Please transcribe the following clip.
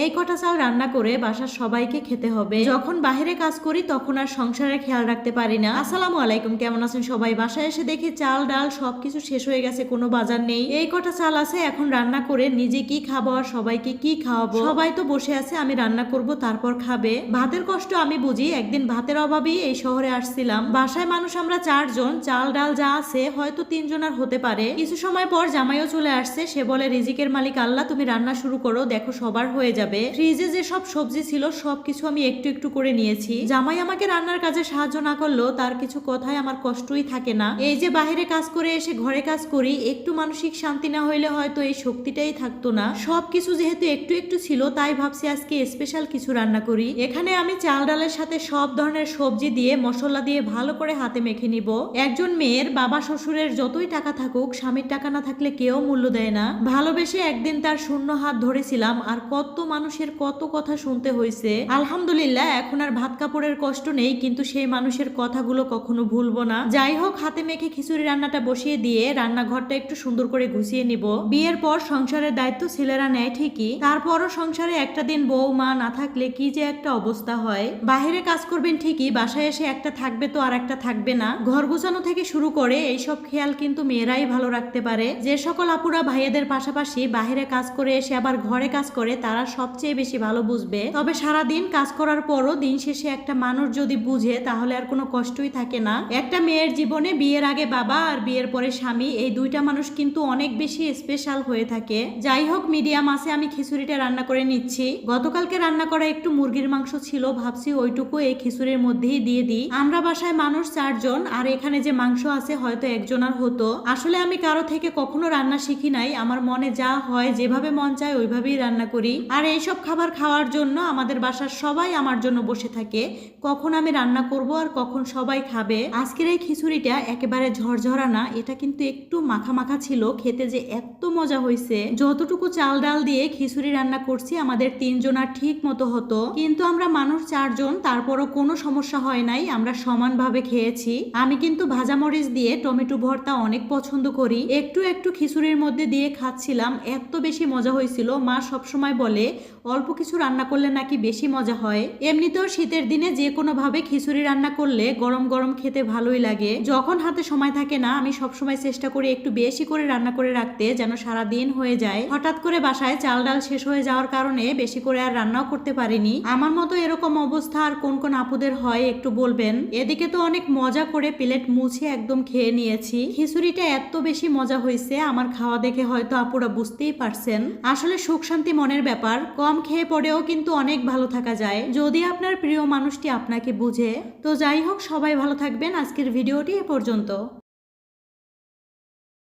এই কটা চাল রান্না করে বাসার সবাইকে খেতে হবে। যখন বাইরে কাজ করি, তখন আর সংসারের খেয়াল রাখতে পারি না। আসসালামু আলাইকুম, কেমন আছেন সবাই? বাসায় এসে দেখি চাল, ডাল সবকিছু শেষ হয়ে গেছে, কোনো বাজার নেই। এই কটা চাল আছে, এখন রান্না করে নিজে কি খাব আর সবাইকে কি খাওয়াবো? সবাই তো বসে আছে, আমি রান্না করব, তারপর খাবে। ভাতের কষ্ট আমি বুঝি, একদিন ভাতের অভাবেই এই শহরে আসছিলাম। বাসায় মানুষ আমরা চারজন, চাল, ডাল যা আছে, হয়তো তিনজন আর হতে পারে। কিছু সময় পর জামাইও চলে আসছে, সে বলে, রিজিকের মালিক আল্লাহ, তুমি রান্না শুরু করো, দেখো সবার হয়ে যাবে। ফ্রিজে যে সব সবজি ছিল সব কিছু আমি একটু একটু করে নিয়েছি। জামাই আমাকে রান্নার কাজে সাহায্য না করলেও তার কিছু কথায় আমার কষ্টই থাকে না। এই যে বাইরে কাজ করে এসে ঘরে কাজ করি, একটু মানসিক শান্তি না হইলে হয়তো এই শক্তিটাই থাকতো না। সব কিছু যেহেতু একটু একটু ছিল, তাই ভাবছি আজকে স্পেশাল কিছু রান্না করি। এখানে আমি চাল ডালের সাথে সব ধরনের সবজি দিয়ে মশলা দিয়ে ভালো করে হাতে মেখে নিব। একজন মেয়ের বাবা শ্বশুরের যতই টাকা থাকুক, স্বামীর টাকা না থাকলে কেউ মূল্য দেয় না। ভালোবেসে একদিন তার শূন্য হাত ধরেছিলাম, আর কত মানুষের কত কথা শুনতে হয়েছে আলহামদুলিল্লাহ, এখন আর ভাত কাপড়ের কষ্ট নেই, কিন্তু সেই মানুষের কথাগুলো কখনো ভুলবো না। যাই হোক, হাতে মেখে খিচুড়ি রান্নাটা বসিয়ে দিয়ে রান্নাঘরটা একটু সুন্দর করে গুছিয়ে নিব। বিয়ের পর সংসারের দায়িত্ব ছেলেরা নেয় ঠিকই। তারপরও সংসারে একটা দিন বউ মা না থাকলে কি যে একটা অবস্থা হয়। বাইরে কাজ করবেন ঠিকই, বাসায় এসে একটা থাকবে তো আর একটা থাকবে না। ঘর গুছানো থেকে শুরু করে এইসব খেয়াল কিন্তু মেয়েরাই ভালো রাখতে পারে। যে সকল আপুরা ভাইয়াদের পাশাপাশি বাইরে কাজ করে এসে আবার ঘরে কাজ করে, তারা সবচেয়ে বেশি ভালো বুঝবে। তবে সারা দিন কাজ করার পরও দিন শেষে একটা মানুষ যদি বুঝে, তাহলে আর কোনো কষ্টই থাকে না। একটা মেয়ের জীবনে বিয়ের আগে বাবা আর বিয়ের পরে স্বামী, এই দুইটা মানুষ কিন্তু অনেক বেশি স্পেশাল হয়ে থাকে। যাই হোক, মিডিয়াম আছে, আমি খিচুড়িটা রান্না করে নিচ্ছি। গতকালকে রান্না করা একটু মুরগির মাংস ছিল, ভাবছি ওইটুকু এই খিচুড়ির মধ্যেই দিয়ে দিই। আমরা বাসায় মানুষ চারজন, আর এখানে যে মাংস আছে, হয়তো একজনার হতো। আসলে আমি কারও থেকে কখনো রান্না শিখি নাই, আমার মনে যা হয়, যেভাবে মন চায়, ওইভাবেই রান্না করি। আর এইসব খাবার খাওয়ার জন্য আমাদের বাসার সবাই আমার জন্য বসে থাকে। কখন আমি রান্না করব আর কখন সবাই খাবে। আজকের এই খিচুড়িটা একেবারে ঝরঝরা না, এটা কিন্তু একটু মাখা মাখা ছিল, খেতে যে এত মজা হয়েছে যতটুকু চাল ডাল দিয়ে খিচুড়ি রান্না করছি, আমাদের তিনজনার ঠিক মতো হতো। কিন্তু আমরা মানুষ চারজন, তারপরও কোনো সমস্যা হয় নাই, আমরা সমানভাবে খেয়েছি। আমি কিন্তু ভাজামরিচ দিয়ে টমেটো ভর্তা অনেক পছন্দ করি। একটু একটু খিচুড়ির মধ্যে দিয়ে খাচ্ছিলাম, এত বেশি মজা হয়েছিল মা সবসময় বলে অল্প কিছু রান্না করলে নাকি বেশি মজা হয়। এমনিতেও শীতের দিনে যে কোনো ভাবে খিচুড়ি রান্না করলে গরম গরম খেতে ভালোই লাগে। যখন হাতে সময় থাকে না, আমি সবসময় চেষ্টা করি একটু বেশি করে রান্না করে রাখতে যেন সারা দিন হয়ে যায়। হঠাৎ করে বাসায় চাল ডাল শেষ হয়ে যাওয়ার কারণে বেশি করে আর রান্নাও করতে পারিনি। আমার মতো এরকম অবস্থা আর কোন কোন আপুদের হয় একটু বলবেন? এদিকে তো অনেক মজা করে প্লেট মুছে একদম খেয়ে নিয়েছি। খিচুড়িটা এত বেশি মজা হয়েছে আমার খাওয়া দেখে হয়তো আপুরা বুঝতেই পারছেন। আসলে সুখ শান্তি মনের ব্যাপার। কম খেয়ে পড়েও কিন্তু অনেক ভালো থাকা যায়। যদি আপনার প্রিয় মানুষটি আপনাকে বুঝে, তো যাই হোক, সবাই ভালো থাকবেন। আজকের ভিডিওটি এ পর্যন্ত।